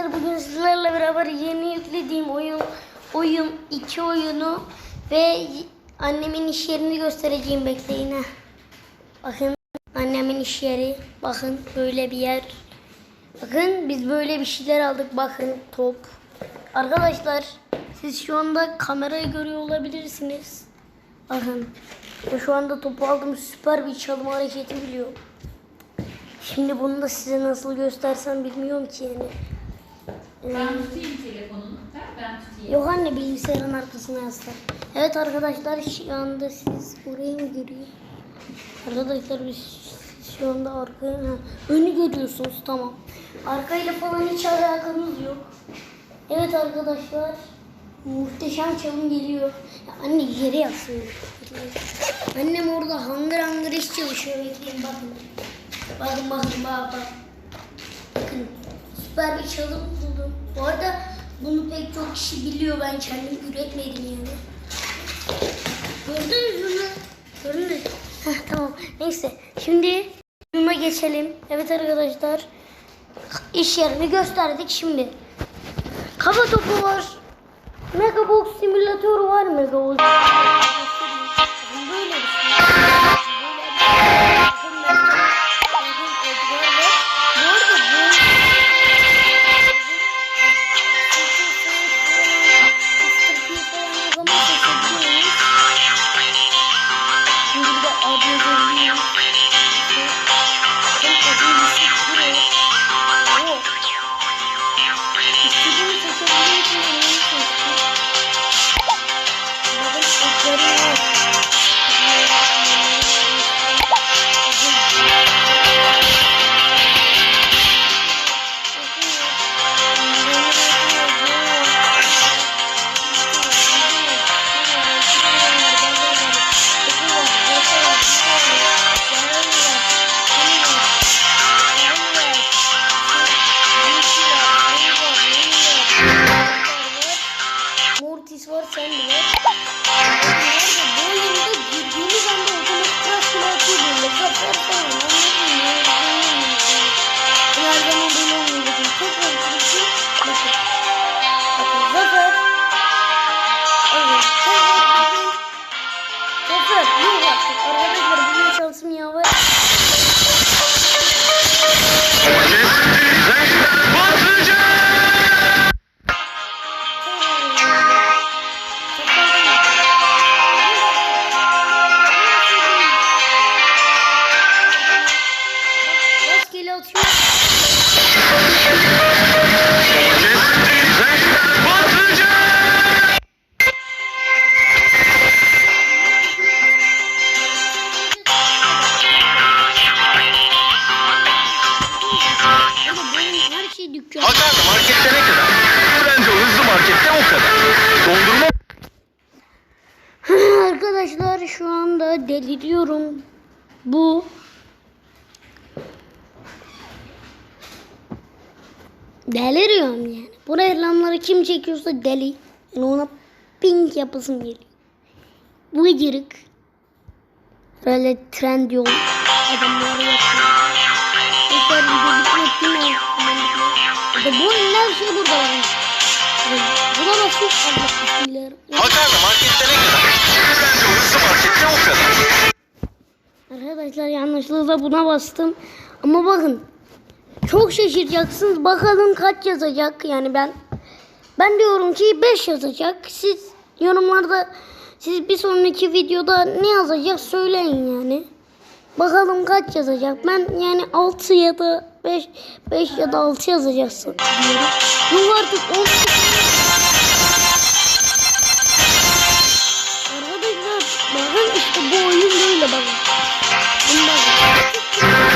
arkadaşlar bugün sizlerle beraber yeni yüklediğim oyun oyun iki oyunu ve annemin iş yerini göstereceğim bekleyin ha. Bakın annemin iş yeri. Bakın böyle bir yer. Bakın biz böyle bir şeyler aldık. Bakın top. Arkadaşlar siz şu anda kamerayı görüyor olabilirsiniz. Bakın ben şu anda topu aldım. Süper bir çalım hareketi biliyorum. Şimdi bunu da size nasıl göstersem bilmiyorum ki yani. Ben tutayım telefonunu. Ben tutayım. Yok anne bilgisayarın arkasına yaslar. Evet arkadaşlar şu anda siz buraya mı görüyor? Arkadaşlar biz şu anda arkaya ha, önü görüyorsunuz tamam. Arkayla falan hiç alakamız yok. Evet arkadaşlar muhteşem çalım geliyor. Ya anne yere yatsın. Annem orada hangır hangır iş çalışıyor bekleyin bakın. Bakın bakın bak bak. Süper bir çalım buldum. Bu arada bunu pek çok kişi biliyor. Ben kendim üretmedim yani. Gördünüz mü? Gördünüz? Heh, tamam. Neyse. Şimdi oyuna geçelim. Evet arkadaşlar. İş yerini gösterdik şimdi. Kafa topu var. Megabox simülatör var Megabox. Böyle bir şey. Bakın mesela, çekiyorsa deli. Yani ona pink yapısım geliyor. Bu gıcırık. Böyle trend yol adamları yapıyor. Tekrar video bitmek değil mi? İşte bu her burada var. Buna nasıl Allah bismillah. Makarna markette ne kadar? Bence o hızlı markette o kadar. Arkadaşlar yanlışlıkla buna bastım. Ama bakın. Çok şaşıracaksınız. Bakalım kaç yazacak. Yani ben ben diyorum ki 5 yazacak. Siz yorumlarda siz bir sonraki videoda ne yazacak söyleyin yani. Bakalım kaç yazacak. Ben yani 6 ya da 5 5 ya da 6 yazacaksın. Yok artık 10 Arkadaşlar bakın işte bu oyun böyle bakın. Bakın.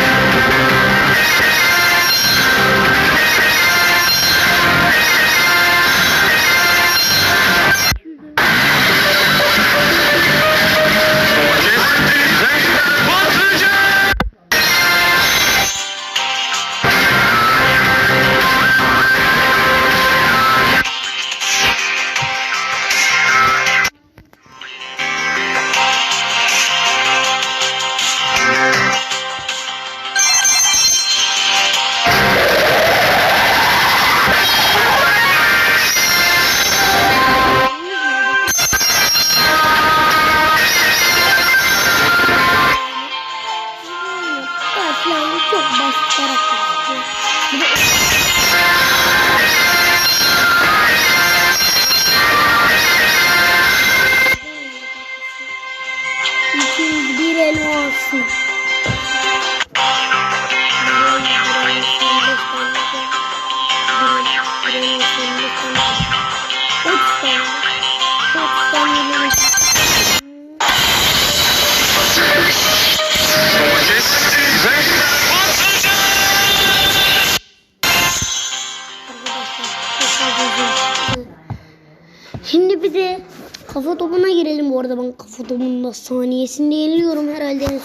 Kafa topunda saniyesinde yeniliyorum herhalde en son.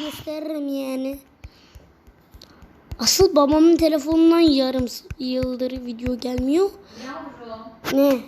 gösteririm yani. Asıl babamın telefonundan yarım yıldır video gelmiyor. Yavrum. Ne?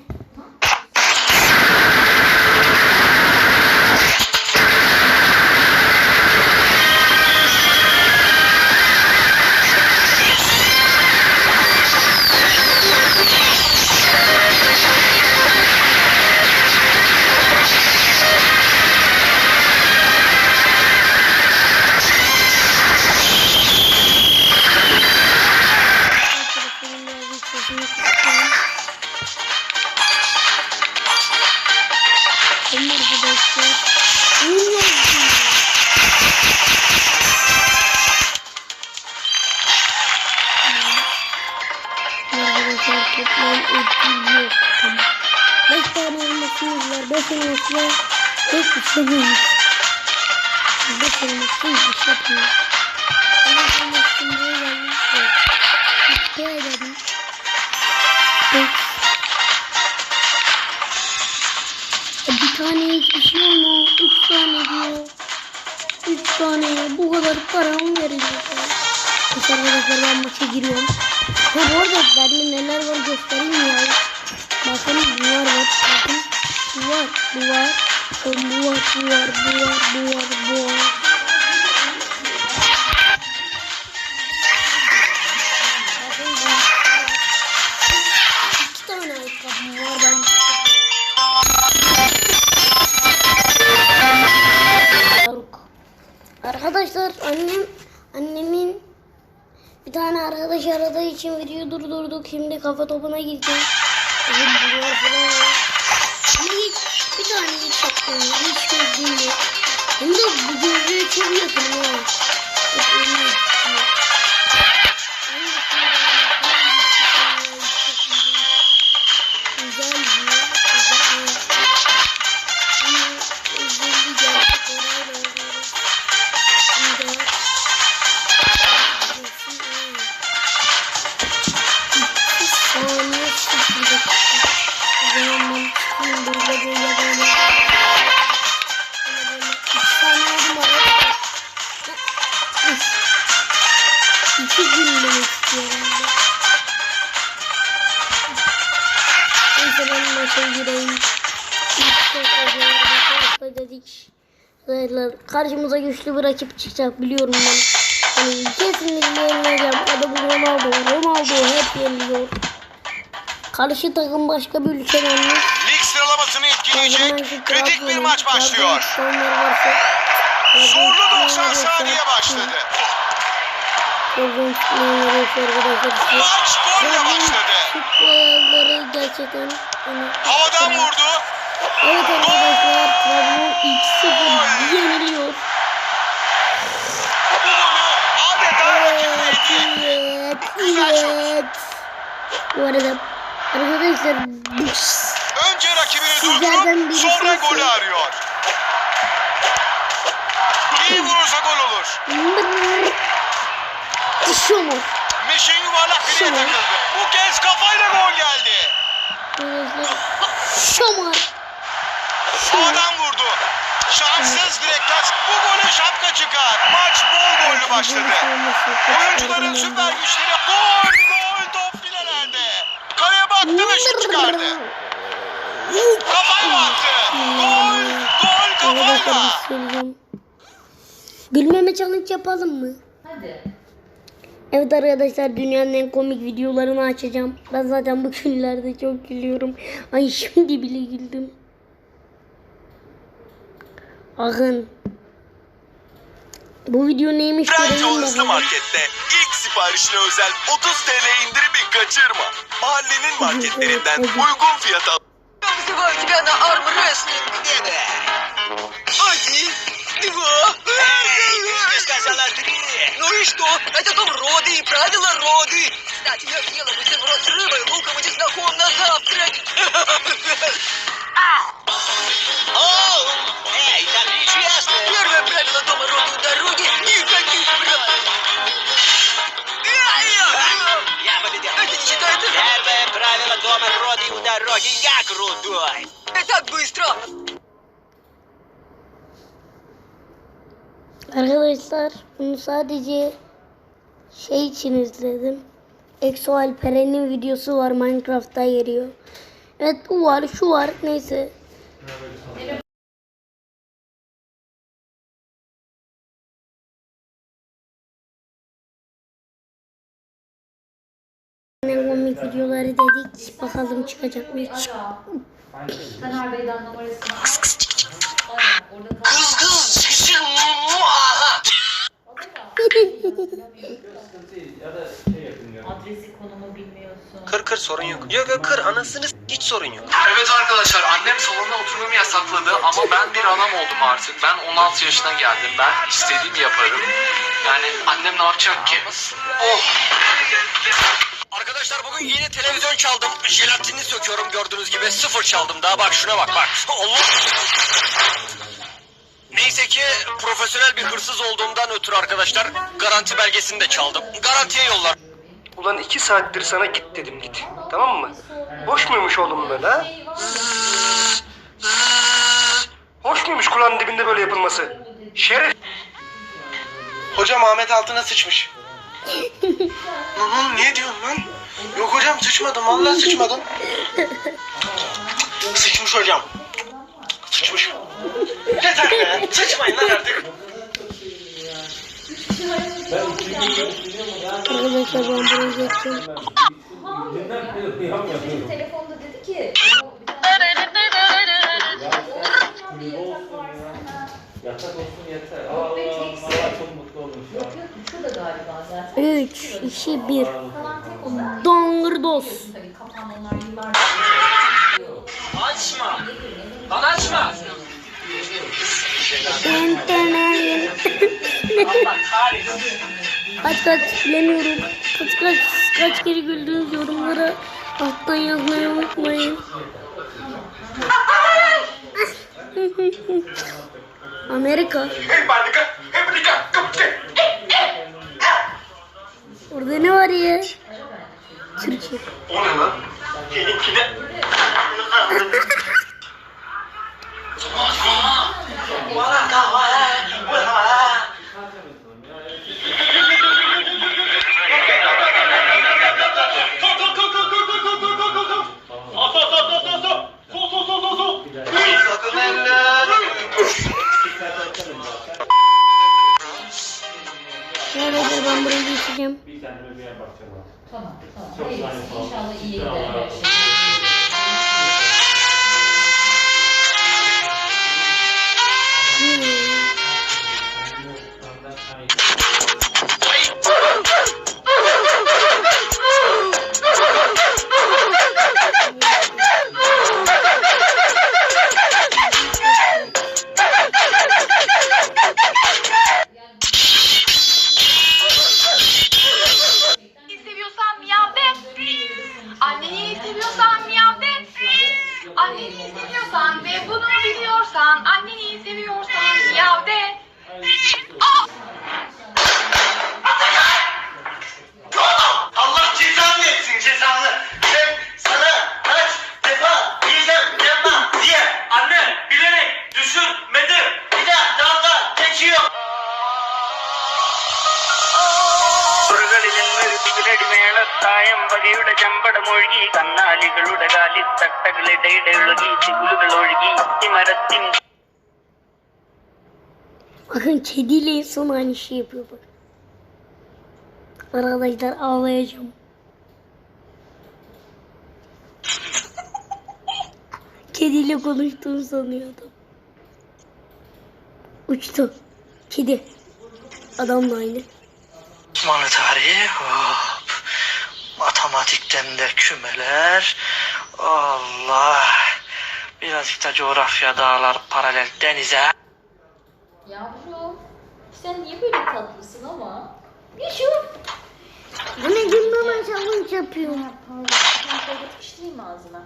Tane. Bu kadar para mı veriyor? Peki arkadaşlar ben maça giriyorum. Ha bu arada bende neler var göstereyim ya. Bakın duvar var. Bakın duvar. Duvar. Duvar. Duvar. Duvar. Duvar. Duvar. Videoyu durdurduk. Şimdi kafa topuna hiç bir tane hiç çaktım. Hiç gözlüğüm yok. Hem de bu gözlüğe çok yakın ha. Hep önüne Karşımıza güçlü bir rakip çıkacak biliyorum ben. Yani kesinlikle yenileceğim. Bu Ronaldo. Ronaldo hep yeniliyor. Karşı takım başka bir ülkeden mi? Lig sıralamasını etkileyecek kritik bir maç başlıyor. Zorlu 90 saniye başladı. Maç golle başladı. Hani, Havadan vurdu. Evet arkadaşlar Trabzon 2-0 yeniliyor. Evet, evet. Bu arada arkadaşlar Önce rakibini durdurup sonra golü arıyor. İyi vurursa gol olur. Şumur. Meşin yuvarlak Şunu. takıldı. Bu kez kafayla gol geldi. Şumur. Havadan vurdu. Şanssız direkten bu golü şapka çıkar. Maç bol gollü başladı. Oyuncuların süper güçleri gol gol top filelerde. Kaleye baktı ve şut çıkardı. Kafayla attı. Gol gol Arkadaşlar kafayla. Gülmeme challenge yapalım mı? Hadi. Evet arkadaşlar dünyanın en komik videolarını açacağım. Ben zaten bu günlerde çok gülüyorum. Ay şimdi bile güldüm. Akın. Bu video neymiş Trendyol görelim Hızlı bakalım. Market'te ilk siparişine özel 30 TL indirimi kaçırma. Mahallenin marketlerinden uygun fiyata Вызываю тебя на армрестлинг, деда! Один, Два. Эй, ты сказала три. Ну и что? Это дом роды и правила роды. Кстати, я съела бутерброд с рыбой, луком и чесноком на завтрак. Оу! Эй, так нечестно! Первое правило дома роды у дороги – никаких правил. Я победил. Это не считается? Первое правило дома роды у дороги – я крутой. Это так быстро. Arkadaşlar bunu sadece şey için izledim. Exo Alperen'in videosu var Minecraft'ta geliyor. Evet bu var şu var neyse. Ne komik videoları dedik. Bakalım çıkacak mı? Çık- Taner Bey'den numarasını al. Aynen, orada tam- Kız kız sesin muaha. Adresi konumu bilmiyorsun. Kır kır sorun yok. Yok yok kır anasını s- hiç sorun yok. Evet arkadaşlar annem salonda oturmamı yasakladı ama ben bir anam oldum artık. Ben 16 yaşına geldim. Ben istediğimi yaparım. Yani annem ne yapacak ki? Oh! Arkadaşlar bugün yeni televizyon çaldım. Jelatinini söküyorum gördüğünüz gibi. Sıfır çaldım daha bak şuna bak bak. Allah. Neyse ki profesyonel bir hırsız olduğumdan ötürü arkadaşlar garanti belgesini de çaldım. Garantiye yollar. Ulan iki saattir sana git dedim git. Tamam mı? Hoş muymuş oğlum böyle ha? Zzzz, zzzz. Hoş muymuş kulağın dibinde böyle yapılması? Şeref. Hocam Ahmet altına sıçmış. lan oğlum niye diyorsun lan? Yok hocam sıçmadım vallahi sıçmadım. Sıçmış hocam. Sıçmış. Yeter be. Sıçmayın lan artık. Arkadaşlar ben. Telefonda dedi ki. Yatak olsun yeter. Aa, valla çok mutlu olmuş ya. Şurada galiba zaten. 3, 2, 1. Kalan tek oda. Dongurdos. Tabii kapananlar yıllardır. Açma. Lan açma. İnternet. kaç kaç bilemiyorum. Kaç kaç kaç kere güldünüz yorumlara alttan yazmayı unutmayın. Amerika. Orada ne var ya? Türkiye. O ne lan? 我操！我那，干啥？来，你过啥？കാലിൽ തട്ടകളിടയിടൊഴുകി ചിഗുലുകൾ ഒഴുകി മരത്തിൻ Bakın kediyle insan aynı şey yapıyor bak. Arkadaşlar ağlayacağım. Kediyle konuştuğunu sanıyor adam. Uçtu. Kedi. Adam da aynı. Osmanlı tarihi. Hop. Matematikten de kümeler. Allah. Birazcık da coğrafya dağlar paralel denize. Yavrum. Sen niye böyle tatlısın ama? Yaşım. Bu ne. Ben şöyle sıkıştırayım mı ağzına?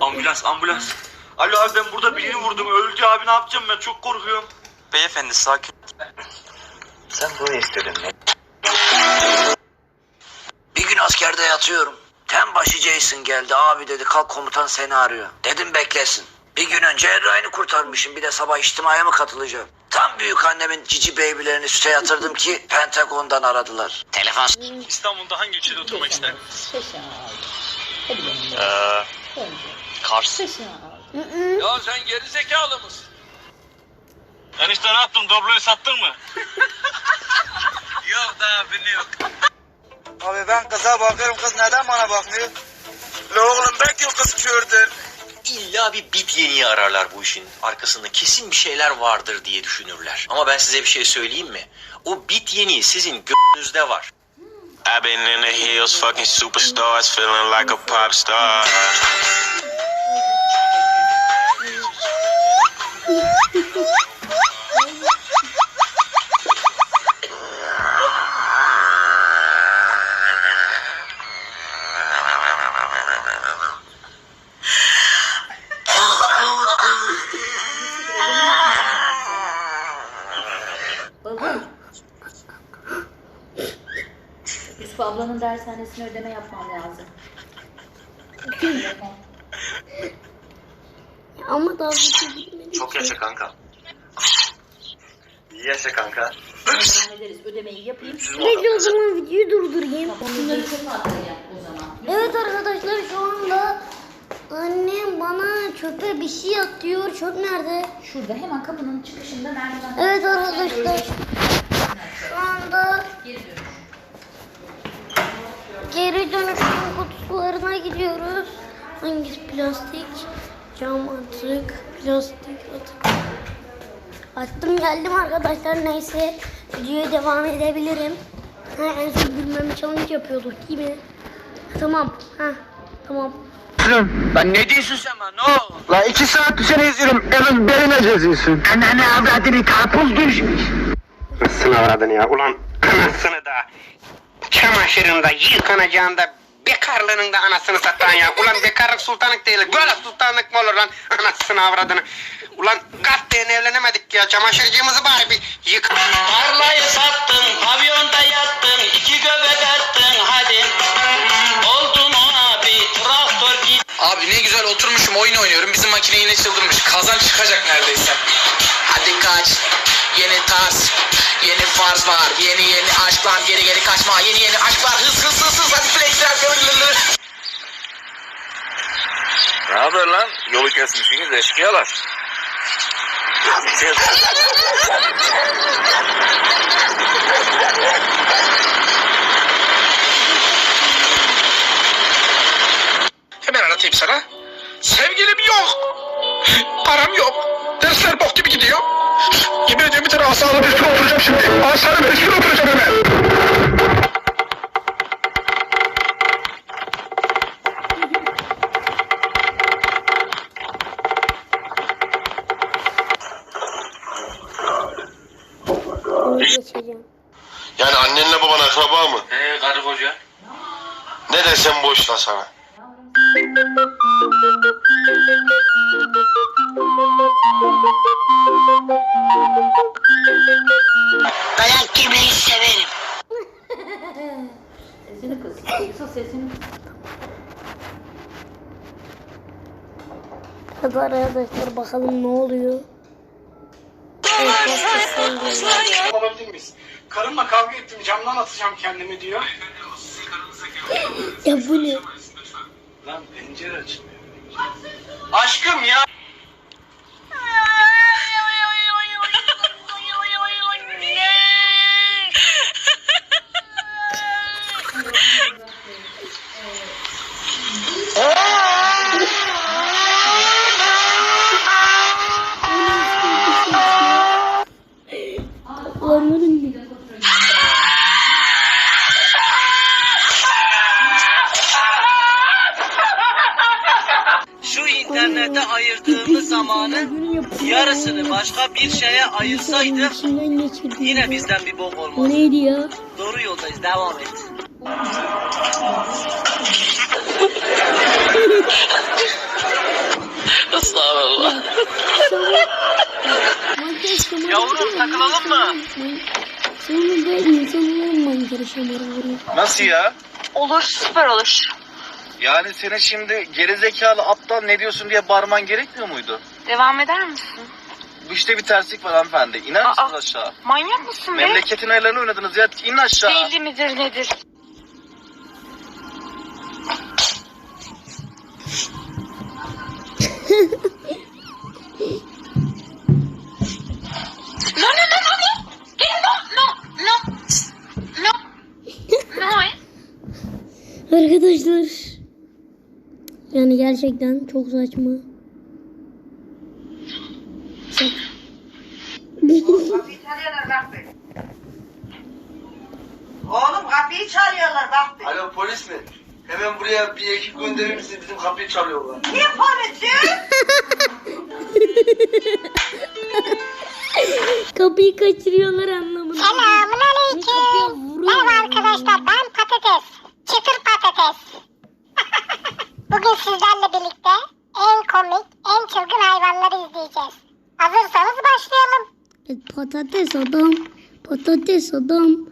Ambulans ambulans. Alo abi ben burada birini vurdum. Öldü abi ne yapacağım ben çok korkuyorum. Beyefendi sakin. Sen bunu istedin mi? Bir gün askerde yatıyorum. Tenbaşı Jason geldi. Abi dedi kalk komutan seni arıyor. Dedim beklesin. Bir gün önce Erray'ını kurtarmışım. Bir de sabah içtimaya mı katılacağım? Tam büyük annemin cici beybilerini süte yatırdım ki Pentagon'dan aradılar. Telefon İstanbul'da hangi ilçede oturmak ister? Kars. Ya sen geri zekalı mısın? Enişte ne yaptın? Dobloyu sattın mı? yok daha biliyor. Abi ben kıza bakıyorum kız neden bana bakmıyor? La oğlum belki o kız kördür. İlla bir bit yeniği ararlar bu işin. Arkasında kesin bir şeyler vardır diye düşünürler. Ama ben size bir şey söyleyeyim mi? O bit yeniği sizin gönlünüzde var. I've been in the hills, fucking superstars, feeling like a pop star. Dershanesine ödeme yapmam lazım. Ama daha video bitmedi. Çok yaşa kanka. İyi yaşa kanka. Devam ederiz. Ödemeyi yapayım. Neyse o zaman videoyu durdurayım. Bunları çok atlayacağım o zaman. Evet arkadaşlar şu anda annem bana çöpe bir şey atıyor. Çöp nerede? Şurada hemen kapının çıkışında merdiven. Evet arkadaşlar şu anda Geri. Geri dönüşüm kutularına gidiyoruz. Hangisi plastik? Cam atık, plastik atık. Attım geldim arkadaşlar neyse videoya devam edebilirim. Ha, en son gülmemi challenge yapıyorduk değil mi? Tamam. Ha, tamam. Lan ne diyorsun sen bana? Ne oldu? La iki saat seni izliyorum. Evin beline geziyorsun. Ananı avradını karpuz düşmüş. Anasını avradını ya. Ulan anasını da. Çamaşırında yıkanacağında bekarlığının da anasını satan ya. Ulan bekarlık sultanlık değil. Böyle sultanlık mı olur lan? Anasını avradını. Ulan katlayan evlenemedik ya. Çamaşırcığımızı bari bir yıka. Tarlayı sattın, pavyonda yattın, iki göbek attın hadi. Oldu mu abi, traktör git. Abi ne güzel oturmuşum oyun oynuyorum. Bizim makine yine çıldırmış. Kazan çıkacak neredeyse. Hadi kaç. Yeni tarz. Yeni farz var. Yeni yeni aşklar. Geri geri kaçma. Yeni yeni aşklar. Hız hız hız hız. Hadi flexler. Ne haber lan? Yolu kesmişsiniz eşkıyalar. Hemen anlatayım sana. Sevgilim yok. Param yok. Dersler bok gibi gidiyor. Bir üstüne oturacağım şimdi. Asalı bir üstüne oturacağım hemen. Yani annenle baban akraba mı? Ee karı koca. Ne desem boş la sana. Bakalım ne oluyor. Olabilir miyiz? Karımla kavga ettim. Camdan atacağım kendimi diyor. Ya bu ne? Lan pencere açılmıyor. Aşkım ya. Geçirdim. yine bizden bir bok olmaz. neydi ya? Doğru yoldayız. Devam et. Yavrum takılalım mı? Sonunda insanların manzara şamarı vuruyor. Nasıl ya? Olur süper olur. Yani senin şimdi gerizekalı aptal ne diyorsun diye bağırman gerekmiyor muydu? Devam eder misin? Bu işte bir terslik var hanımefendi. İner misiniz aşağı? Manyak mısın be? Memleketin ayarlarını oynadınız ya. İn aşağı. Belli midir nedir? no, no, no, no, no. No, no, no. No. No, eh? Arkadaşlar. Yani gerçekten çok saçma. Oğlum kapıyı çalıyorlar bak. bir. Alo polis mi? Hemen buraya bir ekip gönderir misin? Bizim kapıyı çalıyorlar. Ne polisi? Kapıyı kaçırıyorlar anlamında. Selamun Sodoma.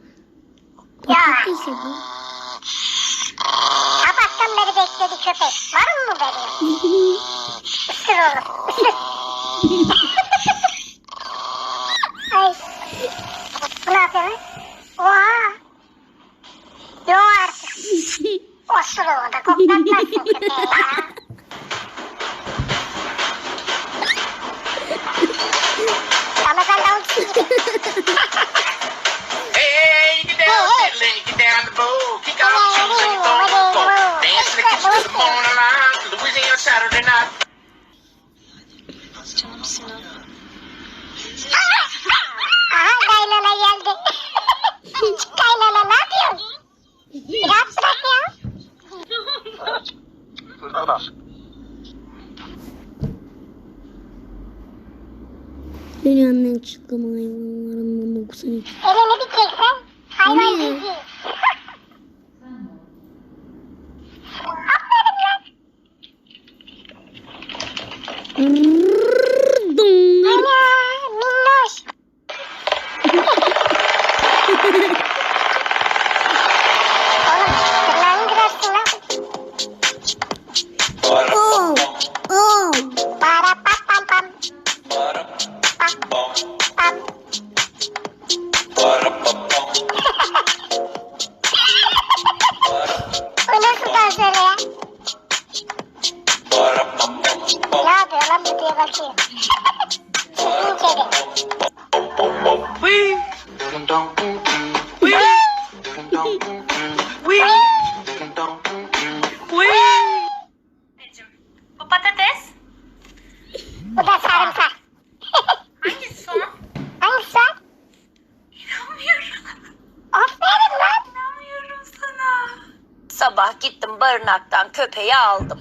Barınaktan köpeği aldım.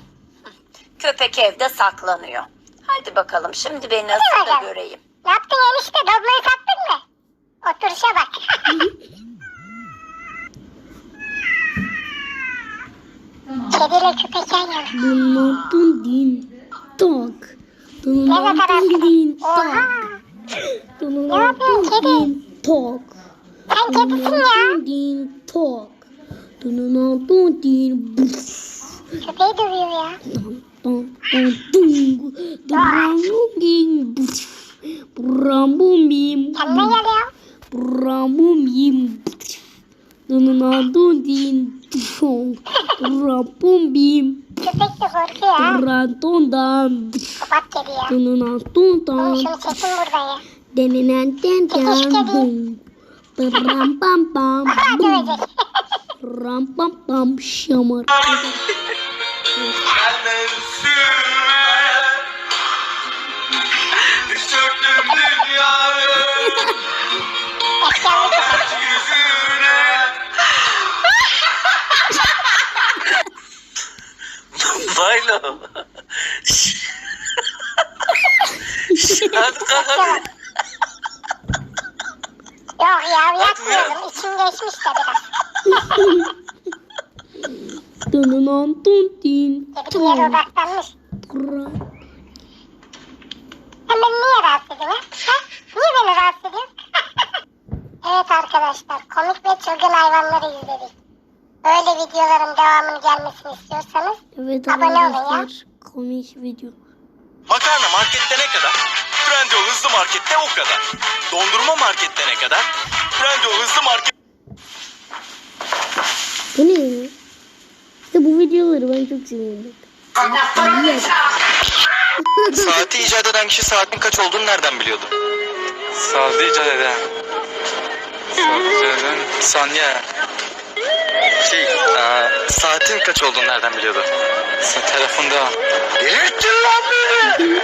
Köpek evde saklanıyor. Hadi bakalım şimdi beni nasıl da göreyim. Ne yaptın enişte? Dobloyu sattın mı? Oturuşa bak. Kediyle köpek yan yana. Bunlardan din Bunlardan kadar din yapıyorsun kedi? Din tak. Sen kedisin ya. Din tak. Bunlardan din. Köpeği dövüyor ya. Dum dum dung. Drum din buf. Brum bim. Kendine gel ya. Brum bim. Bunlardan din tong. Brum bim. Köpek de korkuyor ha. Rantondan. Kapat kedi ya. Tununa Oğlum tuntan. şunu çekin buradan ya. Denenen bum. Ram pam pam bum. dövecek. Ram pam pam şamar. Kalk hadi. Yok ya yatmıyorum. İçim geçmiş de biraz. Tuntin. Kedi bir yere odaklanmış. Sen beni niye rahatsız ediyorsun? Ha? Niye beni rahatsız ediyorsun? evet arkadaşlar komik ve çılgın hayvanları izledik. böyle videoların devamını gelmesini istiyorsanız Evet Abone olun ya. Komik video. Makarna markette ne kadar? Trendyol hızlı markette o kadar. Dondurma markette ne kadar? Trendyol hızlı market... Bu ne ya? İşte bu videoları ben çok seviyorum. Saati icat eden kişi saatin kaç olduğunu nereden biliyordu? Saati icat eden. Saati icat eden. Saniye. Şey, aa, saatin kaç olduğunu nereden biliyordu? Sa- Telefonda. Delirttin lan beni!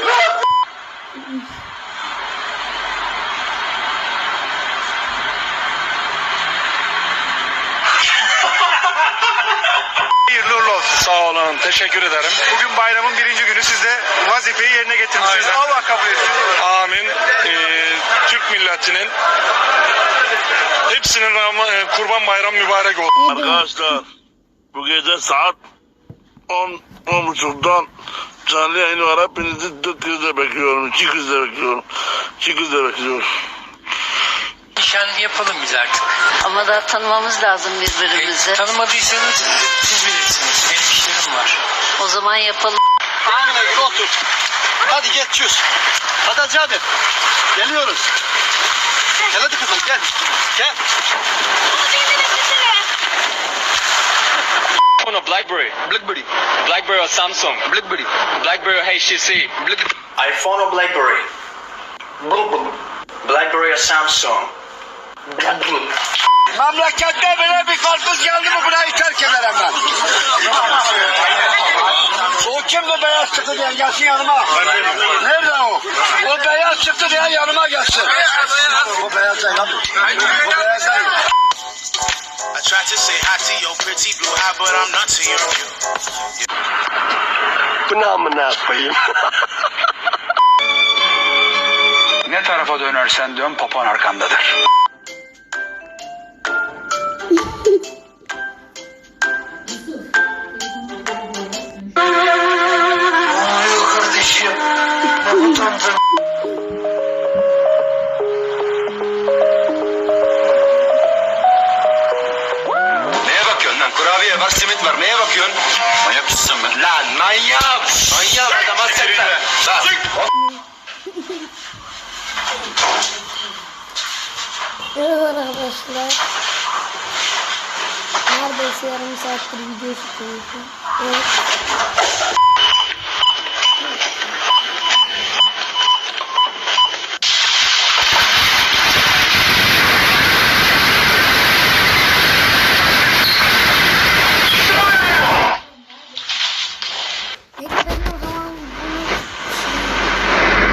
Hayırlı uğurlu olsun. Sağ olun. Teşekkür ederim. Bugün bayramın birinci günü siz de vazifeyi yerine getirmişsiniz. Aynen. Allah kabul etsin. Amin. Ee, Türk milletinin hepsinin Ram- e, kurban bayram mübarek olsun. Arkadaşlar bu gece saat 10 10 buçuktan canlı yayın var. Hepinizi dört gözle bekliyorum. İki gözle bekliyorum. İki gözle bekliyorum. Nişan yapalım biz artık. Ama da tanımamız lazım birbirimizi. Tanımadıysanız siz bilirsiniz. Benim işlerim var. O zaman yapalım. Amına gir otur. Hadi geçiyoruz. Hadi hadi hadi. Geliyoruz. Gel hadi kızım gel. Gel. iPhone or BlackBerry? Blackberry. BlackBerry or Samsung? Blackberry. BlackBerry or HTC? iPhone or Blackberry? Blackberry or Samsung? Memlekette böyle bir karpuz geldi mi burayı terk ederim ben. O kim bu beyaz çıktı diye gelsin yanıma. Nerede o? O beyaz çıktı diye yanıma gelsin. Bu beyaz değil abi. Bu beyaz değil. I tried to say hi to your pretty blue eye, but I'm not to your view. Bu ne amına koyayım? Ne tarafa dönersen dön papan arkandadır. Saattir video çekiyorum. Evet.